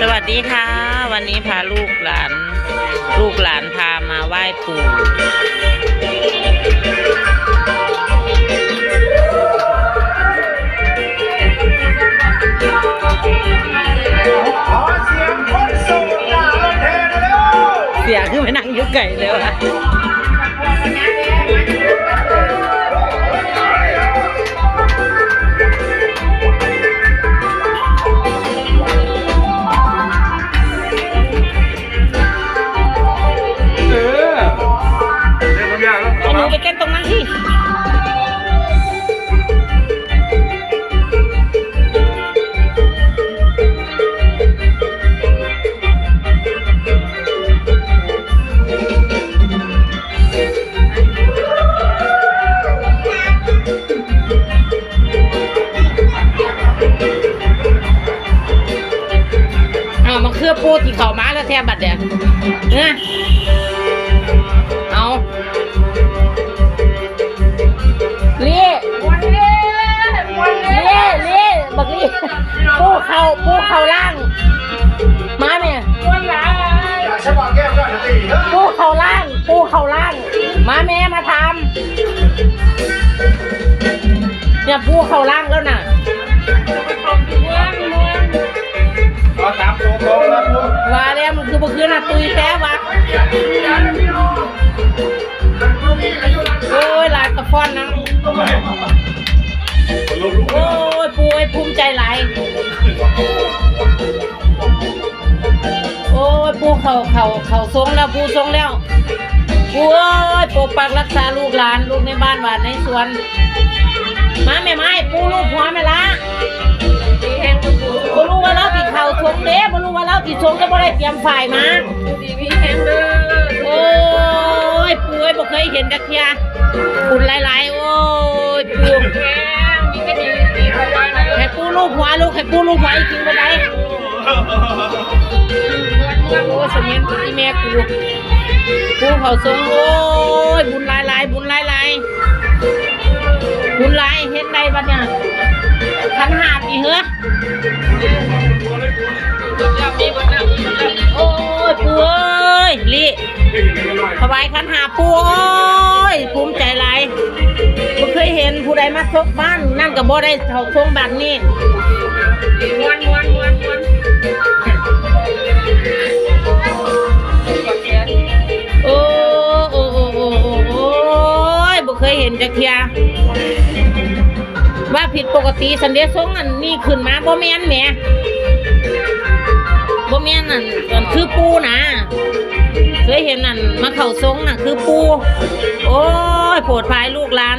สวัสดีค่ะ วันนี้พาลูกหลาน ลูกหลานพามาไหว้ปู่ขอเสียงคนโสดหน้ารถแห่หน่อยเร็วเสียคือไปนั่งอยุกไก่เลยว่ะำยาแล้วเอาหนูไปเต้นตรงนั้นที่เอามาเคลือบปูที่เขามาแล้วแทบบัดเดียวเนี่ เขาล่าง มาแม่มาทำเนี่ยปูเขาล่างแล้วน่ะเอาสามตัวตรงนะพวกว่าแล้วมันคือเมื่อคืนน่ะตุยแท้วะโอ้ยหลายกระฟ้อนนะลูกโอ้ยปูไอ้ภูมิใจหลายโอ้ยปูเขาเขาเขาทรงแล้วปูทรงแล้ว ปูเอ้ยปกปักรักษาลูกหลานลูกในบ้านหวานในสวน มาแม่ไม้ปูลูกหัวแม่ละบ่รู้ว่าเราติดเข่าทรงเด้บ่รู้ว่าเราติดทรงก็บ่ได้เตรียมฝ่ายมาโอ้ยปูเอ้ยบ่เคยเห็นจักเทียคุณหลายๆ โอ้ยปูให้ปูลูกหัวลูกให้ปูลูกหัวอีกทีบ่ได้โอ้สมินอีแม่กู เขาทรงโอ้ยบุญหลายๆบุญหลายๆบุญหลายเฮ็ดได้บัดเนี่ยขันหาบอีเหรอโอ้ยปูเอ้ยลิถวายขันหาปูโอ้ยภูมิใจหลายบ่เคยเห็นผู้ใดมาซกบ้านนั่นก็บ่ได้เท่าทรงแบบนี้โเคยเห็นจักเทียว่าผิดปกติสันเดชทรงอันนี่ขึ้นมาบ่แม่นแหมบ่แม่นนั่นอันคือปูนะเคยเห็นนั่นมาเข่าทรงน่ะ คือปู โอ้ยโผดพายลูกหลาน